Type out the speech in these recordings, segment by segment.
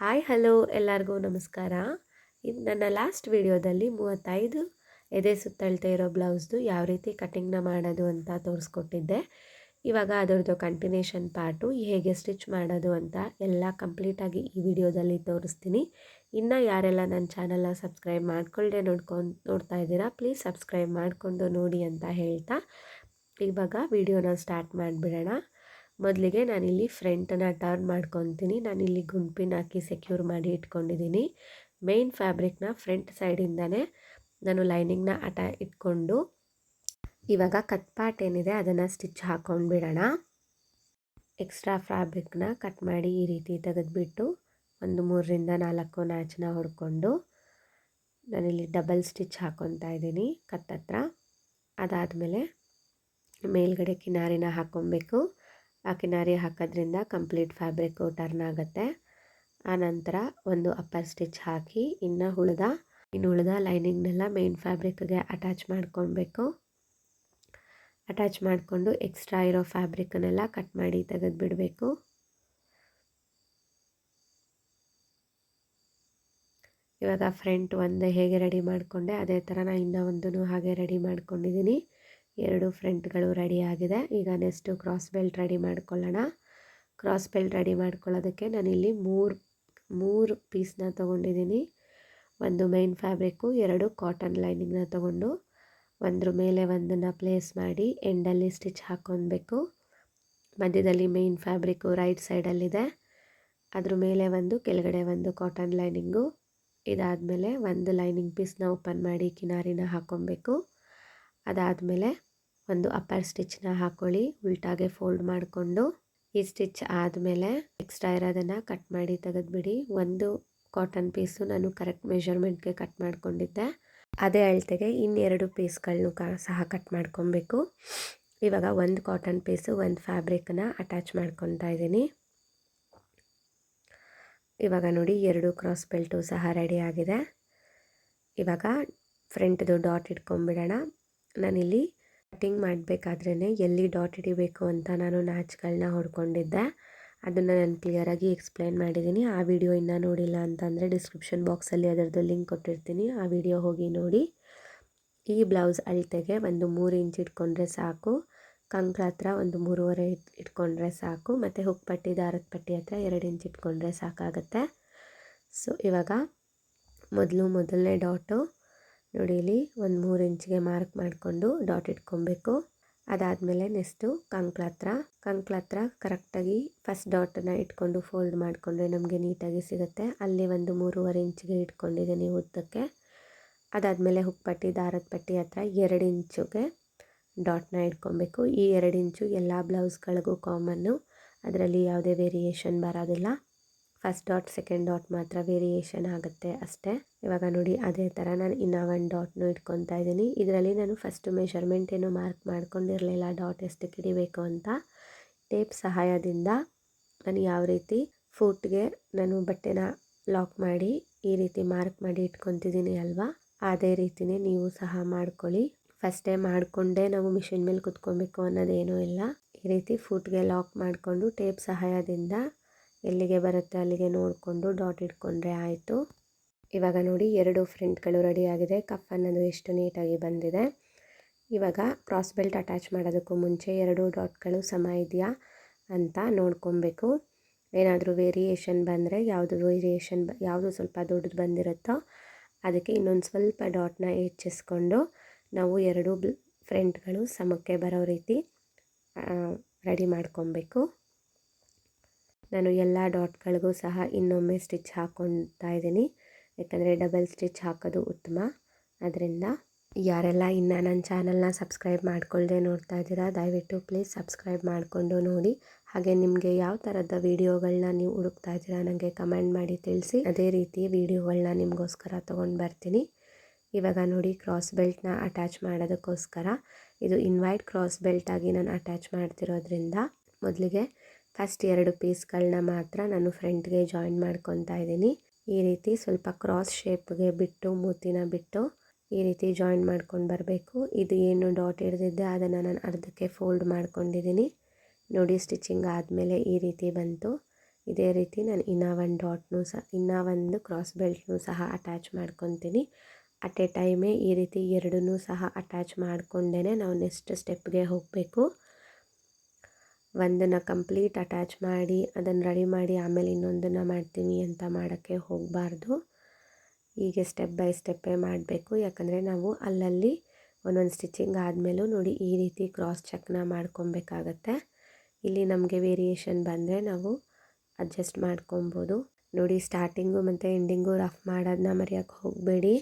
Hi, hello ಎಲ್ಲರಿಗೂ ನಮಸ್ಕಾರ. ಇದು ನನ್ನ ಲಾಸ್ಟ್ ವಿಡಿಯೋದಲ್ಲಿ ಮೂವತ್ತೈದು ಎದೆ ಸುತ್ತಳ್ತಾ ಇರೋ ಬ್ಲೌಸ್ದು ಯಾವ ರೀತಿ ಕಟಿಂಗ್ನ ಮಾಡೋದು ಅಂತ ತೋರಿಸ್ಕೊಟ್ಟಿದ್ದೆ. ಇವಾಗ ಅದರದ್ದು ಕಂಟಿನ್ಯೂಷನ್ ಪಾರ್ಟು ಹೇಗೆ ಸ್ಟಿಚ್ ಮಾಡೋದು ಅಂತ ಎಲ್ಲ ಕಂಪ್ಲೀಟಾಗಿ ಈ ವಿಡಿಯೋದಲ್ಲಿ ತೋರಿಸ್ತೀನಿ. ಇನ್ನು ಯಾರೆಲ್ಲ ನನ್ನ ಚಾನಲ್ನ ಸಬ್ಸ್ಕ್ರೈಬ್ ಮಾಡ್ಕೊಳ್ಳದೆ ನೋಡ್ಕೊಂಡು ನೋಡ್ತಾ ಇದ್ದೀರಾ, ಪ್ಲೀಸ್ ಸಬ್ಸ್ಕ್ರೈಬ್ ಮಾಡಿಕೊಂಡು ನೋಡಿ ಅಂತ ಹೇಳ್ತಾ ಇವಾಗ ವಿಡಿಯೋನ ಸ್ಟಾರ್ಟ್ ಮಾಡಿಬಿಡೋಣ. ಮೊದಲಿಗೆ ನಾನಿಲ್ಲಿ ಫ್ರಂಟನ್ನು ಟರ್ನ್ ಮಾಡ್ಕೊತೀನಿ. ನಾನಿಲ್ಲಿ ಗುಂಪಿನ ಹಾಕಿ ಸೆಕ್ಯೂರ್ ಮಾಡಿ ಇಟ್ಕೊಂಡಿದ್ದೀನಿ. ಮೇನ್ ಫ್ಯಾಬ್ರಿಕ್ನ ಫ್ರಂಟ್ ಸೈಡಿಂದನೇ ನಾನು ಲೈನಿಂಗ್ನ ಅಟ ಇಟ್ಕೊಂಡು ಇವಾಗ ಕಟ್ ಪಾರ್ಟ್ ಏನಿದೆ ಅದನ್ನು ಸ್ಟಿಚ್ ಹಾಕ್ಕೊಂಡು ಬಿಡೋಣ. ಎಕ್ಸ್ಟ್ರಾ ಫ್ಯಾಬ್ರಿಕ್ನ ಕಟ್ ಮಾಡಿ ಈ ರೀತಿ ತೆಗೆದುಬಿಟ್ಟು ಒಂದು ಮೂರರಿಂದ ನಾಲ್ಕು ನ್ಯಾಚನ್ನ ಹೊಡ್ಕೊಂಡು ನಾನಿಲ್ಲಿ ಡಬಲ್ ಸ್ಟಿಚ್ ಹಾಕ್ಕೊತಾ ಇದ್ದೀನಿ ಕತ್ತತ್ರ. ಅದಾದಮೇಲೆ ಮೇಲ್ಗಡೆ ಕಿನಾರಿನ ಹಾಕ್ಕೊಬೇಕು ಆ ಕಿನಾರಿ ಹಾಕೋದ್ರಿಂದ ಕಂಪ್ಲೀಟ್ ಫ್ಯಾಬ್ರಿಕ್ಕು ಟರ್ನ್ ಆಗುತ್ತೆ. ಆನಂತರ ಒಂದು ಅಪ್ಪರ್ ಸ್ಟಿಚ್ ಹಾಕಿ, ಇನ್ನು ಉಳ್ದ ಇನ್ನು ಉಳಿದ ಲೈನಿಂಗ್ನೆಲ್ಲ ಮೇನ್ ಫ್ಯಾಬ್ರಿಕ್ಗೆ ಅಟ್ಯಾಚ್ ಮಾಡ್ಕೊಳ್ಬೇಕು. ಅಟ್ಯಾಚ್ ಮಾಡಿಕೊಂಡು ಎಕ್ಸ್ಟ್ರಾ ಇರೋ ಫ್ಯಾಬ್ರಿಕ್ನೆಲ್ಲ ಕಟ್ ಮಾಡಿ ತೆಗೆದು ಬಿಡಬೇಕು. ಇವಾಗ ಫ್ರಂಟ್ ಒಂದು ಹೇಗೆ ರೆಡಿ ಮಾಡಿಕೊಂಡೆ, ಅದೇ ಥರ ನಾನು ಇನ್ನೂ ಒಂದೂ ಹಾಗೆ ರೆಡಿ ಮಾಡ್ಕೊಂಡಿದ್ದೀನಿ ಎರಡು ಫ್ರಂಟ್ಗಳು ರೆಡಿ ಆಗಿದೆ. ಈಗ ನೆಕ್ಸ್ಟು ಕ್ರಾಸ್ ಬೆಲ್ಟ್ ರೆಡಿ ಮಾಡ್ಕೊಳ್ಳೋಣ. ಕ್ರಾಸ್ ಬೆಲ್ಟ್ ರೆಡಿ ಮಾಡ್ಕೊಳ್ಳೋದಕ್ಕೆ ನಾನಿಲ್ಲಿ ಮೂರು ಮೂರು ಪೀಸ್ನ ತೊಗೊಂಡಿದ್ದೀನಿ. ಒಂದು ಮೈನ್ ಫ್ಯಾಬ್ರಿಕ್ಕು, ಎರಡು ಕಾಟನ್ ಲೈನಿಂಗ್ನ ತೊಗೊಂಡು ಒಂದ್ರ ಮೇಲೆ ಒಂದನ್ನು ಪ್ಲೇಸ್ ಮಾಡಿ ಎಂಡಲ್ಲಿ ಸ್ಟಿಚ್ ಹಾಕ್ಕೊಬೇಕು ಮಧ್ಯದಲ್ಲಿ ಮೇನ್ ಫ್ಯಾಬ್ರಿಕ್ಕು ರೈಟ್ ಸೈಡಲ್ಲಿದೆ. ಅದ್ರ ಮೇಲೆ ಒಂದು, ಕೆಳಗಡೆ ಒಂದು ಕಾಟನ್ ಲೈನಿಂಗು. ಇದಾದಮೇಲೆ ಒಂದು ಲೈನಿಂಗ್ ಪೀಸ್ನ ಓಪನ್ ಮಾಡಿ ಕಿನಾರಿನ ಹಾಕ್ಕೊಬೇಕು ಅದಾದಮೇಲೆ ಒಂದು ಅಪ್ಪರ್ ಸ್ಟಿಚ್ನ ಹಾಕೊಳ್ಳಿ, ಉಲ್ಟಾಗೆ ಫೋಲ್ಡ್ ಮಾಡಿಕೊಂಡು, ಈ ಸ್ಟಿಚ್ ಆದಮೇಲೆ ಎಕ್ಸ್ಟ್ರಾ ಇರೋದನ್ನು ಕಟ್ ಮಾಡಿ ತೆಗೆದುಬಿಡಿ. ಒಂದು ಕಾಟನ್ ಪೀಸು ನಾನು ಕರೆಕ್ಟ್ ಮೆಷರ್ಮೆಂಟ್ಗೆ ಕಟ್ ಮಾಡಿಕೊಂಡಿದ್ದೆ. ಅದೇ ಅಳತೆಗೆ ಇನ್ನೆರಡು ಪೀಸ್ಗಳನ್ನು ಕ, ಸಹ ಕಟ್ ಮಾಡ್ಕೊಬೇಕು. ಇವಾಗ ಒಂದು ಕಾಟನ್ ಪೀಸು, ಒಂದು ಫ್ಯಾಬ್ರಿಕ್ನ ಅಟ್ಯಾಚ್ ಮಾಡ್ಕೊತಾ ಇದ್ದೀನಿ. ಇವಾಗ ನೋಡಿ ಎರಡು ಕ್ರಾಸ್ ಬೆಲ್ಟು ಸಹ ರೆಡಿ ಆಗಿದೆ. ಇವಾಗ ಫ್ರಂಟ್ದು ಡಾಟ್ ಇಟ್ಕೊಂಬಿಡೋಣ ನಾನಿಲ್ಲಿ ಕಟಿಂಗ್ ಮಾಡಬೇಕಾದ್ರೇ ಎಲ್ಲಿ ಡಾಟ್ ಹಿಡಿಬೇಕು ಅಂತ ನಾನು ನ್ಯಾಚ್ಗಳನ್ನ ಹೊಡ್ಕೊಂಡಿದ್ದೆ. ಅದನ್ನು ನಾನು ಕ್ಲಿಯರಾಗಿ ಎಕ್ಸ್ಪ್ಲೈನ್ ಮಾಡಿದ್ದೀನಿ ಆ ವಿಡಿಯೋ ಇನ್ನೂ ನೋಡಿಲ್ಲ ಅಂತಂದರೆ ಡಿಸ್ಕ್ರಿಪ್ಷನ್ ಬಾಕ್ಸಲ್ಲಿ ಅದರದ್ದು ಲಿಂಕ್ ಕೊಟ್ಟಿರ್ತೀನಿ. ಆ ವಿಡಿಯೋ ಹೋಗಿ ನೋಡಿ. ಈ ಬ್ಲೌಸ್ ಅಳತೆಗೆ ಒಂದು ಮೂರು ಇಂಚ್ ಇಟ್ಕೊಂಡ್ರೆ ಸಾಕು. ಕಂಕ್ಳ ಹತ್ರ ಒಂದು ಮೂರುವರೆ ಇಟ್ಕೊಂಡ್ರೆ ಸಾಕು. ಮತ್ತು ಹುಕ್ ಪಟ್ಟಿ, ದಾರದ ಪಟ್ಟಿ ಹತ್ರ ಎರಡು ಇಂಚ್ ಇಟ್ಕೊಂಡ್ರೆ ಸಾಕಾಗುತ್ತೆ. ಸೊ, ಇವಾಗ ಮೊದಲು ಮೊದಲನೇ ಡಾಟು ನೋಡಿ ಇಲ್ಲಿ ಒಂದು ಮೂರು ಇಂಚಿಗೆ ಮಾರ್ಕ್ ಮಾಡಿಕೊಂಡು ಡಾಟ್ ಇಟ್ಕೊಬೇಕು. ಅದಾದಮೇಲೆ ನೆಕ್ಸ್ಟು ಕಂಕ್ಳ ಹತ್ರ ಕಂಕ್ಳ ಹತ್ರ ಕರೆಕ್ಟಾಗಿ ಫಸ್ಟ್ ಡಾಟನ್ನು ಇಟ್ಕೊಂಡು ಫೋಲ್ಡ್ ಮಾಡಿಕೊಂಡ್ರೆ ನಮಗೆ ನೀಟಾಗಿ ಸಿಗುತ್ತೆ. ಅಲ್ಲಿ ಒಂದು ಮೂರುವರೆ ಇಂಚಿಗೆ ಇಟ್ಕೊಂಡಿದ್ದೀನಿ ಉದ್ದಕ್ಕೆ. ಅದಾದಮೇಲೆ ಹುಕ್ಪಟ್ಟಿ, ದಾರದ ಪಟ್ಟಿ ಹತ್ರ ಎರಡು ಇಂಚುಗೆ ಡಾಟ್ನ ಇಟ್ಕೊಬೇಕು. ಈ ಎರಡು ಇಂಚು ಎಲ್ಲ ಬ್ಲೌಸ್ಗಳಿಗೂ ಕಾಮನ್ನು ಅದರಲ್ಲಿ ಯಾವುದೇ ವೇರಿಯೇಷನ್ ಬರೋದಿಲ್ಲ. ಫಸ್ಟ್ ಡಾಟ್ ಸೆಕೆಂಡ್ ಡಾಟ್ ಮಾತ್ರ ವೇರಿಯೇಷನ್ ಆಗುತ್ತೆ ಅಷ್ಟೇ. ಇವಾಗ ನೋಡಿ ಅದೇ ಥರ ನಾನು ಇನ್ನೂ ಒಂದು ಡಾಟ್ನು ಇಟ್ಕೊತಾ ಇದ್ದೀನಿ. ಇದರಲ್ಲಿ ನಾನು ಫಸ್ಟು ಮೆಷರ್ಮೆಂಟ್ ಏನು ಮಾರ್ಕ್ ಮಾಡ್ಕೊಂಡಿರಲಿಲ್ಲ. ಡಾಟ್ ಎಷ್ಟು ಕಿಡಿಬೇಕು ಅಂತ ಟೇಪ್ ಸಹಾಯದಿಂದ ನಾನು ಯಾವ ರೀತಿ ಫೂಟ್ಗೆ ನಾನು ಬಟ್ಟೆನ ಲಾಕ್ ಮಾಡಿ ಈ ರೀತಿ ಮಾರ್ಕ್ ಮಾಡಿ ಇಟ್ಕೊತಿದ್ದೀನಿ ಅಲ್ವಾ? ಅದೇ ರೀತಿಯೇ ನೀವು ಸಹ ಮಾಡ್ಕೊಳ್ಳಿ. ಫಸ್ಟೇ ಮಾಡಿಕೊಂಡೇ ನಾವು ಮಿಷಿನ್ ಮೇಲೆ ಕುತ್ಕೊಬೇಕು ಅನ್ನೋದೇನೂ ಇಲ್ಲ. ಈ ರೀತಿ ಫುಟ್ಗೆ ಲಾಕ್ ಮಾಡಿಕೊಂಡು ಟೇಪ್ ಸಹಾಯದಿಂದ ಎಲ್ಲಿಗೆ ಬರುತ್ತೆ ಅಲ್ಲಿಗೆ ನೋಡಿಕೊಂಡು ಡಾಟ್ ಇಟ್ಕೊಂಡ್ರೆ ಆಯಿತು. ಇವಾಗ ನೋಡಿ ಎರಡು ಫ್ರಂಟ್ಗಳು ರೆಡಿಯಾಗಿದೆ ಕಫ್ ಅನ್ನೋದು ಎಷ್ಟು ನೀಟಾಗಿ ಬಂದಿದೆ. ಇವಾಗ ಕ್ರಾಸ್ ಬೆಲ್ಟ್ ಅಟ್ಯಾಚ್ ಮಾಡೋದಕ್ಕೂ ಮುಂಚೆ ಎರಡು ಡಾಟ್ಗಳು ಸಮ ಇದೆಯಾ ಅಂತ ನೋಡ್ಕೊಬೇಕು. ಏನಾದರೂ ವೇರಿಯೇಷನ್ ಬಂದರೆ ಯಾವುದು ವೇರಿಯೇಷನ್ ಯಾವುದು ಸ್ವಲ್ಪ ದೊಡ್ಡದು ಬಂದಿರುತ್ತೋ ಅದಕ್ಕೆ ಇನ್ನೊಂದು ಸ್ವಲ್ಪ ಡಾಟ್ನ ಹೆಚ್ಚಿಸ್ಕೊಂಡು ನಾವು ಎರಡು ಫ್ರೆಂಟ್ಗಳು ಸಮಕ್ಕೆ ಬರೋ ರೀತಿ ರೆಡಿ ಮಾಡ್ಕೊಬೇಕು. ನಾನು ಎಲ್ಲ ಡಾಟ್ಗಳಿಗೂ ಸಹ ಇನ್ನೊಮ್ಮೆ ಸ್ಟಿಚ್ ಹಾಕೊತಾ ಇದ್ದೀನಿ. ಯಾಕಂದರೆ ಡಬಲ್ ಸ್ಟಿಚ್ ಹಾಕೋದು ಉತ್ತಮ. ಅದರಿಂದ ಯಾರೆಲ್ಲ ಇನ್ನು ನನ್ನ ಚಾನಲ್ನ ಸಬ್ಸ್ಕ್ರೈಬ್ ಮಾಡ್ಕೊಳ್ಳದೆ ನೋಡ್ತಾ ಇದ್ದೀರಾ, ದಯವಿಟ್ಟು ಪ್ಲೀಸ್ ಸಬ್ಸ್ಕ್ರೈಬ್ ಮಾಡಿಕೊಂಡು ನೋಡಿ. ಹಾಗೆ ನಿಮಗೆ ಯಾವ ಥರದ ವೀಡಿಯೋಗಳನ್ನ ನೀವು ಹುಡುಕ್ತಾ ಇದ್ದೀರಾ ನನಗೆ ಕಮೆಂಟ್ ಮಾಡಿ ತಿಳಿಸಿ. ಅದೇ ರೀತಿ ವೀಡಿಯೋಗಳನ್ನ ನಿಮಗೋಸ್ಕರ ತೊಗೊಂಡು ಬರ್ತೀನಿ. ಇವಾಗ ನೋಡಿ ಕ್ರಾಸ್ ಬೆಲ್ಟ್ನ ಅಟ್ಯಾಚ್ ಮಾಡೋದಕ್ಕೋಸ್ಕರ. ಇದು ಇನ್ವೈಟ್ ಕ್ರಾಸ್ ಬೆಲ್ಟಾಗಿ ನಾನು ಅಟ್ಯಾಚ್ ಮಾಡ್ತಿರೋದ್ರಿಂದ ಮೊದಲಿಗೆ ಫಸ್ಟ್ ಎರಡು ಪೀಸ್ಗಳನ್ನ ಮಾತ್ರ ನಾನು ಫ್ರಂಟ್ಗೆ ಜಾಯಿನ್ ಮಾಡ್ಕೊತಾ ಇದ್ದೀನಿ. ಈ ರೀತಿ ಸ್ವಲ್ಪ ಕ್ರಾಸ್ ಶೇಪ್ಗೆ ಬಿಟ್ಟು, ಮೂತಿನ ಬಿಟ್ಟು ಈ ರೀತಿ ಜಾಯಿನ್ ಮಾಡ್ಕೊಂಡು ಬರಬೇಕು. ಇದು ಏನು ಡಾಟ್ ಹಿಡ್ದಿದ್ದೆ ಅದನ್ನು ನಾನು ಅರ್ಧಕ್ಕೆ ಫೋಲ್ಡ್ ಮಾಡ್ಕೊಂಡಿದ್ದೀನಿ. ನೋಡಿ, ಸ್ಟಿಚಿಂಗ್ ಆದಮೇಲೆ ಈ ರೀತಿ ಬಂತು. ಇದೇ ರೀತಿ ನಾನು ಇನ್ನೂ ಒಂದು ಡಾಟ್ನು ಸಹ, ಇನ್ನೂ ಒಂದು ಕ್ರಾಸ್ ಬೆಲ್ಟ್ನೂ ಸಹ ಅಟ್ಯಾಚ್ ಮಾಡ್ಕೊತೀನಿ. ಅಟ್ ಎ ಟೈಮೇ ಈ ರೀತಿ ಎರಡನ್ನೂ ಸಹ ಅಟ್ಯಾಚ್ ಮಾಡಿಕೊಂಡೇ ನಾವು ನೆಕ್ಸ್ಟ್ ಸ್ಟೆಪ್ಗೆ ಹೋಗಬೇಕು. ಒಂದನ್ನು ಕಂಪ್ಲೀಟ್ ಅಟ್ಯಾಚ್ ಮಾಡಿ, ಅದನ್ನು ರೆಡಿ ಮಾಡಿ, ಆಮೇಲೆ ಇನ್ನೊಂದನ್ನು ಮಾಡ್ತೀನಿ ಅಂತ ಮಾಡೋಕ್ಕೆ ಹೋಗಬಾರ್ದು. ಹೀಗೆ ಸ್ಟೆಪ್ ಬೈ ಸ್ಟೆಪ್ಪೇ ಮಾಡಬೇಕು. ಯಾಕಂದರೆ ನಾವು ಅಲ್ಲಲ್ಲಿ ಒಂದೊಂದು ಸ್ಟಿಚಿಂಗ್ ಆದಮೇಲೂ ನೋಡಿ ಈ ರೀತಿ ಕ್ರಾಸ್ ಚೆಕ್ನ ಮಾಡ್ಕೊಬೇಕಾಗತ್ತೆ. ಇಲ್ಲಿ ನಮಗೆ ವೇರಿಯೇಷನ್ ಬಂದರೆ ನಾವು ಅಡ್ಜಸ್ಟ್ ಮಾಡ್ಕೊಬೋದು. ನೋಡಿ ಸ್ಟಾರ್ಟಿಂಗು ಮತ್ತು ಎಂಡಿಂಗು ರಫ್ ಮಾಡೋದನ್ನ ಮರೆಯೋಕ್ಕೆ ಹೋಗಬೇಡಿ.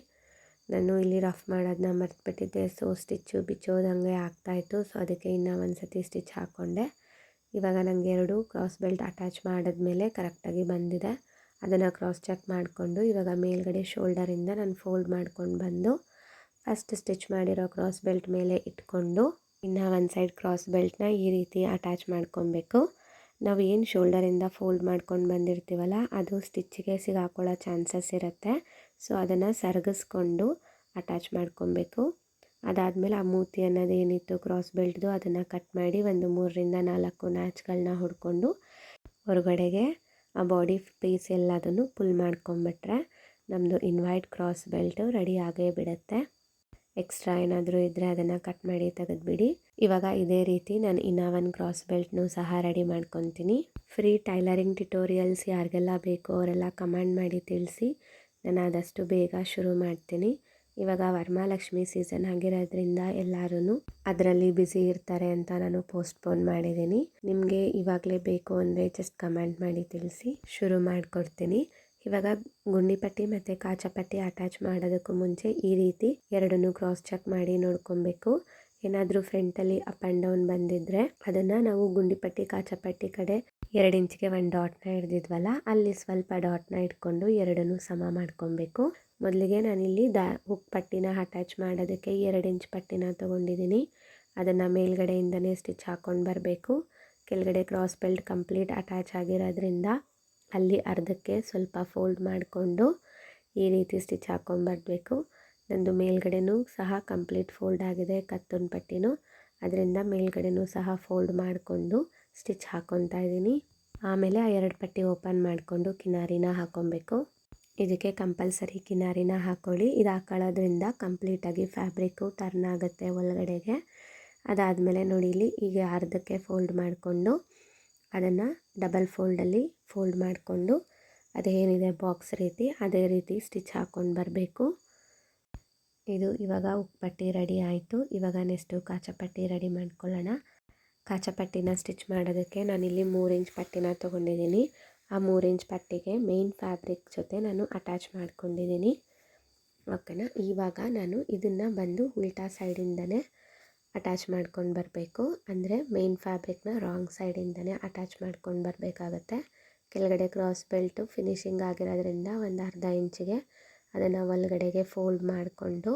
ನಾನು ಇಲ್ಲಿ ರಫ್ ಮಾಡೋದನ್ನ ಮರೆತುಬಿಟ್ಟಿದ್ದೆ. ಸೊ ಸ್ಟಿಚ್ಚು ಬಿಚ್ಚೋದಂಗೆ ಆಗ್ತಾಯಿತ್ತು ಸೊ ಅದಕ್ಕೆ ಇನ್ನೂ ಒಂದು ಸತಿ ಸ್ಟಿಚ್ ಹಾಕ್ಕೊಂಡೆ ಇವಾಗ ನನಗೆ ಎರಡು ಕ್ರಾಸ್ ಬೆಲ್ಟ್ ಅಟ್ಯಾಚ್ ಮಾಡಿದ್ಮೇಲೆ ಕರೆಕ್ಟಾಗಿ ಬಂದಿದೆ. ಅದನ್ನು ಕ್ರಾಸ್ ಚೆಕ್ ಮಾಡಿಕೊಂಡು ಇವಾಗ ಮೇಲ್ಗಡೆ ಶೋಲ್ಡರಿಂದ ನಾನು ಫೋಲ್ಡ್ ಮಾಡ್ಕೊಂಡು ಬಂದು ಫಸ್ಟ್ ಸ್ಟಿಚ್ ಮಾಡಿರೋ ಕ್ರಾಸ್ ಬೆಲ್ಟ್ ಮೇಲೆ ಇಟ್ಕೊಂಡು ಇನ್ನು ಒಂದು ಸೈಡ್ ಕ್ರಾಸ್ ಬೆಲ್ಟ್ನ ಈ ರೀತಿ ಅಟ್ಯಾಚ್ ಮಾಡ್ಕೊಬೇಕು. ನಾವು ಏನು ಶೋಲ್ಡರಿಂದ ಫೋಲ್ಡ್ ಮಾಡ್ಕೊಂಡು ಬಂದಿರ್ತೀವಲ್ಲ ಅದು ಸ್ಟಿಚ್ಚಿಗೆ ಸಿಗಾಕೊಳ್ಳೋ ಚಾನ್ಸಸ್ ಇರುತ್ತೆ. ಸೊ ಅದನ್ನು ಸರಗಿಸ್ಕೊಂಡು ಅಟ್ಯಾಚ್ ಮಾಡ್ಕೊಬೇಕು. ಅದಾದಮೇಲೆ ಆ ಮೂತಿ ಅನ್ನೋದೇನಿತ್ತು ಕ್ರಾಸ್ ಬೆಲ್ಟ್ದು ಅದನ್ನು ಕಟ್ ಮಾಡಿ ಒಂದು ಮೂರರಿಂದ ನಾಲ್ಕು ನ್ಯಾಚ್ಗಳನ್ನ ಹೊಡ್ಕೊಂಡು ಹೊರಗಡೆಗೆ ಆ ಬಾಡಿ ಪೀಸ್ ಎಲ್ಲದನ್ನು ಪುಲ್ ಮಾಡ್ಕೊಂಬಿಟ್ರೆ ನಮ್ಮದು ಇನ್ವೈಟ್ ಕ್ರಾಸ್ ಬೆಲ್ಟು ರೆಡಿ ಆಗೇ ಬಿಡುತ್ತೆ. ಎಕ್ಸ್ಟ್ರಾ ಏನಾದರೂ ಇದ್ದರೆ ಅದನ್ನು ಕಟ್ ಮಾಡಿ ತೆಗೆದುಬಿಡಿ. ಇವಾಗ ಇದೇ ರೀತಿ ನಾನು ಇನ್ನೂ ಒಂದು ಕ್ರಾಸ್ ಬೆಲ್ಟ್ನು ಸಹ ರೆಡಿ ಮಾಡ್ಕೊತೀನಿ. ಫ್ರೀ ಟೈಲರಿಂಗ್ ಟ್ಯುಟೋರಿಯಲ್ಸ್ ಯಾರಿಗೆಲ್ಲ ಬೇಕೋ ಅವರೆಲ್ಲ ಕಮೆಂಟ್ ಮಾಡಿ ತಿಳಿಸಿ. ನಾನು ಆದಷ್ಟು ಬೇಗ ಶುರು ಮಾಡ್ತೀನಿ. ಇವಾಗ ವರಮಹಾಲಕ್ಷ್ಮಿ ಸೀಸನ್ ಆಗಿರೋದ್ರಿಂದ ಎಲ್ಲರೂ ಅದರಲ್ಲಿ ಬ್ಯುಸಿ ಇರ್ತಾರೆ ಅಂತ ನಾನು ಪೋಸ್ಟ್ಪೋನ್ ಮಾಡಿದ್ದೀನಿ. ನಿಮಗೆ ಇವಾಗಲೇ ಬೇಕು ಅಂದರೆ ಜಸ್ಟ್ ಕಮೆಂಟ್ ಮಾಡಿ ತಿಳಿಸಿ. ಶುರು ಮಾಡಿಕೊಡ್ತೀನಿ. ಇವಾಗ ಗುಂಡಿಪಟ್ಟಿ ಮತ್ತು ಕಾಚಪಟ್ಟಿ ಅಟ್ಯಾಚ್ ಮಾಡೋದಕ್ಕೂ ಮುಂಚೆ ಈ ರೀತಿ ಎರಡನ್ನೂ ಕ್ರಾಸ್ ಚೆಕ್ ಮಾಡಿ ನೋಡ್ಕೊಬೇಕು. ಏನಾದರೂ ಫ್ರಂಟಲ್ಲಿ ಅಪ್ ಆ್ಯಂಡ್ ಡೌನ್ ಬಂದಿದ್ದರೆ ಅದನ್ನು ನಾವು ಗುಂಡಿಪಟ್ಟಿ, ಕಾಚಪಟ್ಟಿ ಕಡೆ ಎರಡು ಇಂಚಿಗೆ ಒಂದು ಡಾಟ್ನ ಹಿಡ್ದಿದ್ವಲ್ಲ, ಅಲ್ಲಿ ಸ್ವಲ್ಪ ಡಾಟ್ನ ಇಟ್ಕೊಂಡು ಎರಡನ್ನೂ ಸಮ ಮಾಡ್ಕೊಬೇಕು. ಮೊದಲಿಗೆ ನಾನಿಲ್ಲಿ ದಾ ಹುಕ್ ಪಟ್ಟಿನ ಅಟ್ಯಾಚ್ ಮಾಡೋದಕ್ಕೆ ಎರಡು ಇಂಚ್ ಪಟ್ಟಿನ ತೊಗೊಂಡಿದ್ದೀನಿ ಅದನ್ನು ಮೇಲ್ಗಡೆಯಿಂದನೇ ಸ್ಟಿಚ್ ಹಾಕ್ಕೊಂಡು ಬರಬೇಕು. ಕೆಳಗಡೆ ಕ್ರಾಸ್ ಬೆಲ್ಟ್ ಕಂಪ್ಲೀಟ್ ಅಟ್ಯಾಚ್ ಆಗಿರೋದ್ರಿಂದ ಅಲ್ಲಿ ಅರ್ಧಕ್ಕೆ ಸ್ವಲ್ಪ ಫೋಲ್ಡ್ ಮಾಡಿಕೊಂಡು ಈ ರೀತಿ ಸ್ಟಿಚ್ ಹಾಕ್ಕೊಂಬರ್ಬೇಕು ನಂದು ಮೇಲ್ಗಡೆನೂ ಸಹ ಕಂಪ್ಲೀಟ್ ಫೋಲ್ಡ್ ಆಗಿದೆ ಕತ್ತೊಂದು ಪಟ್ಟಿನೂ. ಅದರಿಂದ ಮೇಲ್ಗಡೆನೂ ಸಹ ಫೋಲ್ಡ್ ಮಾಡಿಕೊಂಡು ಸ್ಟಿಚ್ ಹಾಕ್ಕೊತಾ ಇದ್ದೀನಿ. ಆಮೇಲೆ ಆ ಎರಡು ಪಟ್ಟಿ ಓಪನ್ ಮಾಡಿಕೊಂಡು ಕಿನಾರಿನ ಹಾಕ್ಕೊಬೇಕು ಇದಕ್ಕೆ ಕಂಪಲ್ಸರಿ ಕಿನಾರಿನ ಹಾಕ್ಕೊಳ್ಳಿ ಇದು ಹಾಕೊಳ್ಳೋದ್ರಿಂದ ಕಂಪ್ಲೀಟಾಗಿ ಫ್ಯಾಬ್ರಿಕ್ಕು ಟರ್ನ್ ಆಗುತ್ತೆ ಒಳಗಡೆಗೆ. ಅದಾದಮೇಲೆ ನೋಡಿ ಇಲ್ಲಿ ಈಗ ಅರ್ಧಕ್ಕೆ ಫೋಲ್ಡ್ ಮಾಡಿಕೊಂಡು ಅದನ್ನು ಡಬಲ್ ಫೋಲ್ಡಲ್ಲಿ ಫೋಲ್ಡ್ ಮಾಡಿಕೊಂಡು ಅದೇನಿದೆ ಬಾಕ್ಸ್ ರೀತಿ, ಅದೇ ರೀತಿ ಸ್ಟಿಚ್ ಹಾಕ್ಕೊಂಡು ಬರಬೇಕು. ಇದು ಇವಾಗ ಉಪ್ಪಟ್ಟಿ ರೆಡಿ ಆಯಿತು. ಇವಾಗ ನೆಕ್ಸ್ಟು ಕಾಚಪಟ್ಟಿ ರೆಡಿ ಮಾಡ್ಕೊಳ್ಳೋಣ. ಕಾಚಪಟ್ಟಿನ ಸ್ಟಿಚ್ ಮಾಡೋದಕ್ಕೆ ನಾನಿಲ್ಲಿ ಮೂರು ಇಂಚ್ ಪಟ್ಟಿನ ತೊಗೊಂಡಿದ್ದೀನಿ. ಆ ಮೂರು ಇಂಚ್ ಪಟ್ಟಿಗೆ ಮೇನ್ ಫ್ಯಾಬ್ರಿಕ್ ಜೊತೆ ನಾನು ಅಟ್ಯಾಚ್ ಮಾಡ್ಕೊಂಡಿದ್ದೀನಿ. ಓಕೆನಾ? ಇವಾಗ ನಾನು ಇದನ್ನು ಬಂದು ಉಲ್ಟಾ ಸೈಡಿಂದನೇ ಅಟ್ಯಾಚ್ ಮಾಡ್ಕೊಂಡು ಬರಬೇಕು. ಅಂದರೆ ಮೇನ್ ಫ್ಯಾಬ್ರಿಕ್ನ ರಾಂಗ್ ಸೈಡಿಂದನೇ ಅಟ್ಯಾಚ್ ಮಾಡ್ಕೊಂಡು ಬರಬೇಕಾಗತ್ತೆ. ಕೆಳಗಡೆ ಕ್ರಾಸ್ ಬೆಲ್ಟು ಫಿನಿಶಿಂಗ್ ಆಗಿರೋದ್ರಿಂದ ಒಂದು ಅರ್ಧ ಇಂಚಿಗೆ ಅದನ್ನು ಒಳಗಡೆಗೆ ಫೋಲ್ಡ್ ಮಾಡಿಕೊಂಡು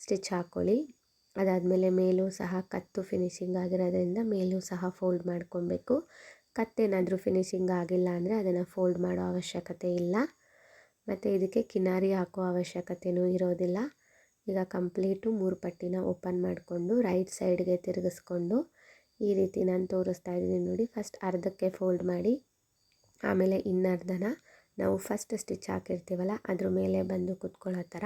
ಸ್ಟಿಚ್ ಹಾಕ್ಕೊಳ್ಳಿ ಅದಾದಮೇಲೆ ಮೇಲೂ ಸಹ ಕತ್ತು ಫಿನಿಶಿಂಗ್ ಆಗಿರೋದ್ರಿಂದ ಮೇಲೂ ಸಹ ಫೋಲ್ಡ್ ಮಾಡ್ಕೊಬೇಕು. ಕತ್ತೇನಾದರೂ ಫಿನಿಶಿಂಗ್ ಆಗಿಲ್ಲ ಅಂದರೆ ಅದನ್ನು ಫೋಲ್ಡ್ ಮಾಡೋ ಅವಶ್ಯಕತೆ ಇಲ್ಲ. ಮತ್ತು ಇದಕ್ಕೆ ಕಿನಾರಿ ಹಾಕೋ ಅವಶ್ಯಕತೆಯೂ ಇರೋದಿಲ್ಲ. ಈಗ ಕಂಪ್ಲೀಟು ಮೂರು ಪಟ್ಟಿನ ಓಪನ್ ಮಾಡಿಕೊಂಡು ರೈಟ್ ಸೈಡ್ಗೆ ತಿರುಗಿಸ್ಕೊಂಡು ಈ ರೀತಿ ನಾನು ತೋರಿಸ್ತಾ ಇದ್ದೀನಿ ನೋಡಿ. ಫಸ್ಟ್ ಅರ್ಧಕ್ಕೆ ಫೋಲ್ಡ್ ಮಾಡಿ, ಆಮೇಲೆ ಇನ್ನರ್ಧನ. ನಾವು ಫಸ್ಟ್ ಸ್ಟಿಚ್ ಹಾಕಿರ್ತೀವಲ್ಲ, ಅದ್ರ ಮೇಲೆ ಬಂದು ಕುತ್ಕೊಳ್ಳೋ ಥರ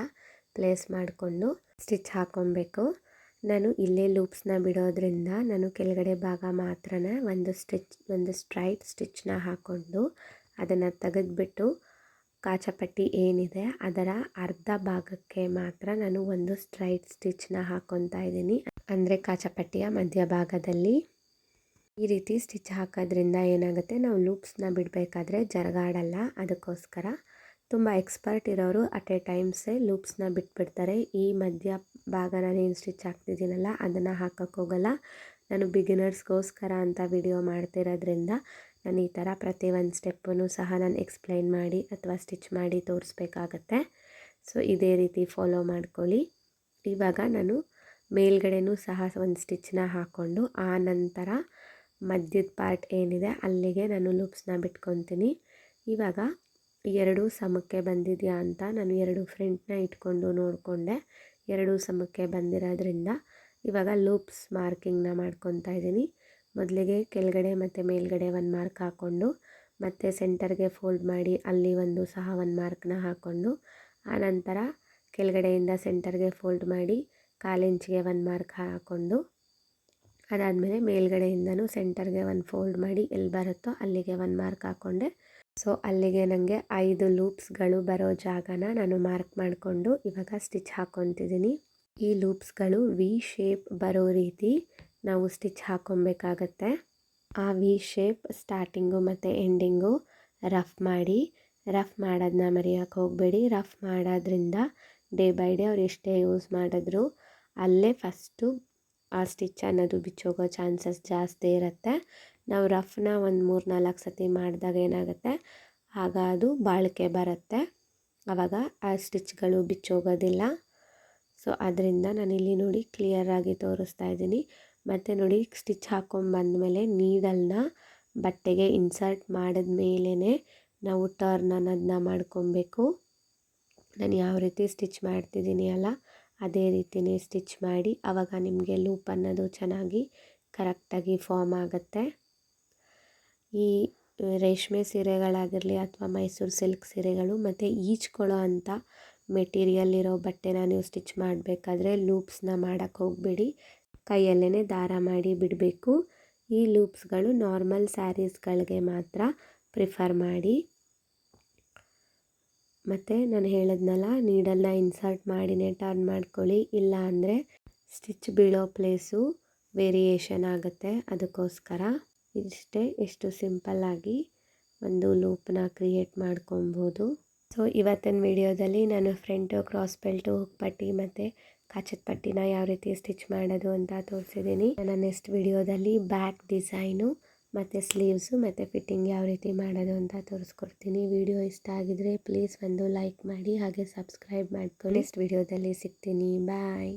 ಪ್ಲೇಸ್ ಮಾಡಿಕೊಂಡು ಸ್ಟಿಚ್ ಹಾಕ್ಕೊಬೇಕು ನಾನು ಇಲ್ಲೇ ಲೂಪ್ಸ್ನ ಬಿಡೋದ್ರಿಂದ ನಾನು ಕೆಳಗಡೆ ಭಾಗ ಮಾತ್ರನೇ ಒಂದು ಸ್ಟಿಚ್ ಒಂದು ಸ್ಟ್ರೈಟ್ ಸ್ಟಿಚ್ನ ಹಾಕ್ಕೊಂಡು ಅದನ್ನು ತೆಗೆದುಬಿಟ್ಟು ಕಾಚಪಟ್ಟಿ ಏನಿದೆ ಅದರ ಅರ್ಧ ಭಾಗಕ್ಕೆ ಮಾತ್ರ ನಾನು ಒಂದು ಸ್ಟ್ರೈಟ್ ಸ್ಟಿಚ್ನ ಹಾಕ್ಕೊತಾ ಇದ್ದೀನಿ. ಅಂದರೆ ಕಾಚಪಟ್ಟಿಯ ಮಧ್ಯಭಾಗದಲ್ಲಿ ಈ ರೀತಿ ಸ್ಟಿಚ್ ಹಾಕೋದ್ರಿಂದ ಏನಾಗುತ್ತೆ, ನಾವು ಲೂಪ್ಸ್ನ ಬಿಡಬೇಕಾದ್ರೆ ಜರಗಾಡಲ್ಲ. ಅದಕ್ಕೋಸ್ಕರ ತುಂಬ ಎಕ್ಸ್ಪರ್ಟ್ ಇರೋರು ಅಟ್ ಎ ಟೈಮ್ಸೇ ಲೂಪ್ಸ್ನ ಬಿಟ್ಬಿಡ್ತಾರೆ. ಈ ಮಧ್ಯ ಭಾಗ ನಾನು ಏನು ಸ್ಟಿಚ್ ಹಾಕ್ತಿದ್ದೀನಲ್ಲ, ಅದನ್ನು ಹಾಕೋಕ್ಕೋಗಲ್ಲ ನಾನು ಬಿಗಿನರ್ಸ್ಗೋಸ್ಕರ ಅಂತ ವಿಡಿಯೋ ಮಾಡ್ತಿರೋದ್ರಿಂದ ನಾನು ಈ ಥರ ಪ್ರತಿ ಒಂದು ಸ್ಟೆಪ್ಪನ್ನು ಸಹ ನಾನು ಎಕ್ಸ್ಪ್ಲೈನ್ ಮಾಡಿ ಅಥವಾ ಸ್ಟಿಚ್ ಮಾಡಿ ತೋರಿಸ್ಬೇಕಾಗತ್ತೆ. ಸೊ, ಇದೇ ರೀತಿ ಫಾಲೋ ಮಾಡ್ಕೊಳ್ಳಿ. ಇವಾಗ ನಾನು ಮೇಲ್ಗಡೆನೂ ಸಹ ಒಂದು ಸ್ಟಿಚ್ನ ಹಾಕ್ಕೊಂಡು ಆ ನಂತರ ಮಧ್ಯದ ಪಾರ್ಟ್ ಏನಿದೆ, ಅಲ್ಲಿಗೆ ನಾನು ಲೂಪ್ಸ್ನ ಬಿಟ್ಕೊತೀನಿ. ಇವಾಗ ಎರಡು ಸಮಕ್ಕೆ ಬಂದಿದೆಯಾ ಅಂತ ನಾನು ಎರಡು ಫ್ರಂಟ್ನ ಇಟ್ಕೊಂಡು ನೋಡಿಕೊಂಡೆ. ಎರಡು ಸಮಕ್ಕೆ ಬಂದಿರೋದ್ರಿಂದ ಇವಾಗ ಲೂಪ್ಸ್ ಮಾರ್ಕಿಂಗ್ನ ಮಾಡ್ಕೊತಾ ಇದ್ದೀನಿ. ಮೊದಲಿಗೆ ಕೆಳಗಡೆ ಮತ್ತು ಮೇಲ್ಗಡೆ ಒಂದು ಮಾರ್ಕ್ ಹಾಕ್ಕೊಂಡು, ಮತ್ತು ಸೆಂಟರ್ಗೆ ಫೋಲ್ಡ್ ಮಾಡಿ ಅಲ್ಲಿ ಒಂದು ಸಹ ಒಂದು ಮಾರ್ಕ್ನ ಹಾಕ್ಕೊಂಡು, ಆನಂತರ ಕೆಳಗಡೆಯಿಂದ ಸೆಂಟರ್ಗೆ ಫೋಲ್ಡ್ ಮಾಡಿ, ಕಾಲು ಇಂಚಿಗೆ ಒಂದು ಮಾರ್ಕ್ ಹಾಕ್ಕೊಂಡು ಅದಾದಮೇಲೆ ಮೇಲ್ಗಡೆಯಿಂದನೂ ಸೆಂಟರ್ಗೆ ಒಂದು ಫೋಲ್ಡ್ ಮಾಡಿ ಎಲ್ಲಿ ಬರುತ್ತೋ ಅಲ್ಲಿಗೆ ಒಂದು ಮಾರ್ಕ್ ಹಾಕ್ಕೊಂಡೆ. ಸೊ, ಅಲ್ಲಿಗೆ ನನಗೆ ಐದು ಲೂಪ್ಸ್ಗಳು ಬರೋ ಜಾಗನ ನಾನು ಮಾರ್ಕ್ ಮಾಡಿಕೊಂಡು ಇವಾಗ ಸ್ಟಿಚ್ ಹಾಕ್ಕೊತಿದ್ದೀನಿ. ಈ ಲೂಪ್ಸ್ಗಳು ವಿ ಶೇಪ್ ಬರೋ ರೀತಿ ನಾವು ಸ್ಟಿಚ್ ಹಾಕ್ಕೊಬೇಕಾಗತ್ತೆ. ಆ ವಿ ಶೇಪ್ ಸ್ಟಾರ್ಟಿಂಗು ಮತ್ತು ಎಂಡಿಂಗು ರಫ್ ಮಾಡಿ, ರಫ್ ಮಾಡೋದನ್ನ ಮರೆಯೋಕ್ಕೆ ಹೋಗಬೇಡಿ. ರಫ್ ಮಾಡೋದ್ರಿಂದ ಡೇ ಬೈ ಡೇ ಅವ್ರು ಎಷ್ಟೇ ಯೂಸ್ ಮಾಡಿದ್ರು ಅಲ್ಲೇ ಫಸ್ಟು ಆ ಸ್ಟಿಚ್ ಅನ್ನೋದು ಬಿಚ್ಚೋಗೋ ಚಾನ್ಸಸ್ ಜಾಸ್ತಿ ಇರುತ್ತೆ. ನಾವು ರಫ್ನ ಒಂದು ಮೂರು ನಾಲ್ಕು ಸತಿ ಮಾಡಿದಾಗ ಏನಾಗುತ್ತೆ? ಆಗ ಅದು ಬಾಳಿಕೆ ಬರುತ್ತೆ. ಆವಾಗ ಆ ಸ್ಟಿಚ್ಗಳು ಬಿಚ್ಚೋಗೋದಿಲ್ಲ. ಸೊ ಅದರಿಂದ ನಾನಿಲ್ಲಿ ನೋಡಿ ಕ್ಲಿಯರಾಗಿ ತೋರಿಸ್ತಾ ಇದ್ದೀನಿ. ಮತ್ತು ನೋಡಿ ಸ್ಟಿಚ್ ಹಾಕ್ಕೊಂಬಂದಮೇಲೆ ನೀಡಲ್ನ ಬಟ್ಟೆಗೆ ಇನ್ಸರ್ಟ್ ಮಾಡಿದ ಮೇಲೇ ನಾವು ಟರ್ನ್ ಅನ್ನೋದನ್ನ ಮಾಡ್ಕೊಬೇಕು. ನಾನು ಯಾವ ರೀತಿ ಸ್ಟಿಚ್ ಮಾಡ್ತಿದ್ದೀನಿ ಅಲ್ಲ? ಅದೇ ರೀತಿಯೇ ಸ್ಟಿಚ್ ಮಾಡಿ ಆವಾಗ ನಿಮಗೆ ಲೂಪ್ ಅನ್ನೋದು ಚೆನ್ನಾಗಿ ಕರೆಕ್ಟಾಗಿ ಫಾರ್ಮ್ ಆಗುತ್ತೆ. ಈ ರೇಷ್ಮೆ ಸೀರೆಗಳಾಗಿರಲಿ ಅಥವಾ ಮೈಸೂರು ಸಿಲ್ಕ್ ಸೀರೆಗಳು ಮತ್ತು ಈಚ್ಕೊಳ್ಳೋ ಅಂಥ ಮೆಟೀರಿಯಲ್ ಇರೋ ಬಟ್ಟೆನ ನೀವು ಸ್ಟಿಚ್ ಮಾಡಬೇಕಾದ್ರೆ ಲೂಪ್ಸ್ನ ಮಾಡೋಕ್ಕೆ ಹೋಗಬೇಡಿ. ಕೈಯಲ್ಲೇ ದಾರ ಮಾಡಿ ಬಿಡಬೇಕು. ಈ ಲೂಪ್ಸ್ಗಳು ನಾರ್ಮಲ್ ಸ್ಯಾರೀಸ್ಗಳಿಗೆ ಮಾತ್ರ ಪ್ರಿಫರ್ ಮಾಡಿ. ಮತ್ತು ನಾನು ಹೇಳಿದ್ನಲ್ಲ, ನೀಡಲ್ನ ಇನ್ಸರ್ಟ್ ಮಾಡಿನೇ ಟರ್ನ್ ಮಾಡ್ಕೊಳ್ಳಿ. ಇಲ್ಲ ಅಂದರೆ ಸ್ಟಿಚ್ ಬೀಳೋ ಪ್ಲೇಸು ವೇರಿಯೇಷನ್ ಆಗುತ್ತೆ. ಅದಕ್ಕೋಸ್ಕರ ಇಷ್ಟೇ ಎಷ್ಟು ಸಿಂಪಲ್ಲಾಗಿ ಒಂದು ಲೂಪ್ನ ಕ್ರಿಯೇಟ್ ಮಾಡ್ಕೊಬೋದು. ಸೊ ಇವತ್ತಿನ ವಿಡಿಯೋದಲ್ಲಿ ನಾನು ಫ್ರಂಟು ಕ್ರಾಸ್ ಬೆಲ್ಟು ಪಟ್ಟಿ ಮತ್ತು ಕಾಚದ ಪಟ್ಟಿನ ಯಾವ ರೀತಿ ಸ್ಟಿಚ್ ಮಾಡೋದು ಅಂತ ತೋರಿಸಿದ್ದೀನಿ. ನನ್ನ ನೆಕ್ಸ್ಟ್ ವಿಡಿಯೋದಲ್ಲಿ ಬ್ಯಾಕ್ ಡಿಸೈನು ಮತ್ತು ಸ್ಲೀವ್ಸು ಮತ್ತು ಫಿಟ್ಟಿಂಗ್ ಯಾವ ರೀತಿ ಮಾಡೋದು ಅಂತ ತೋರಿಸ್ಕೊಡ್ತೀನಿ. ವಿಡಿಯೋ ಇಷ್ಟ ಆಗಿದ್ರೆ ಪ್ಲೀಸ್ ಒಂದು ಲೈಕ್ ಮಾಡಿ ಹಾಗೆ ಸಬ್ಸ್ಕ್ರೈಬ್ ಮಾಡ್ಕೊಳ್ಳಿ ನೆಕ್ಸ್ಟ್ ವಿಡಿಯೋದಲ್ಲಿ ಸಿಗ್ತೀನಿ. ಬಾಯ್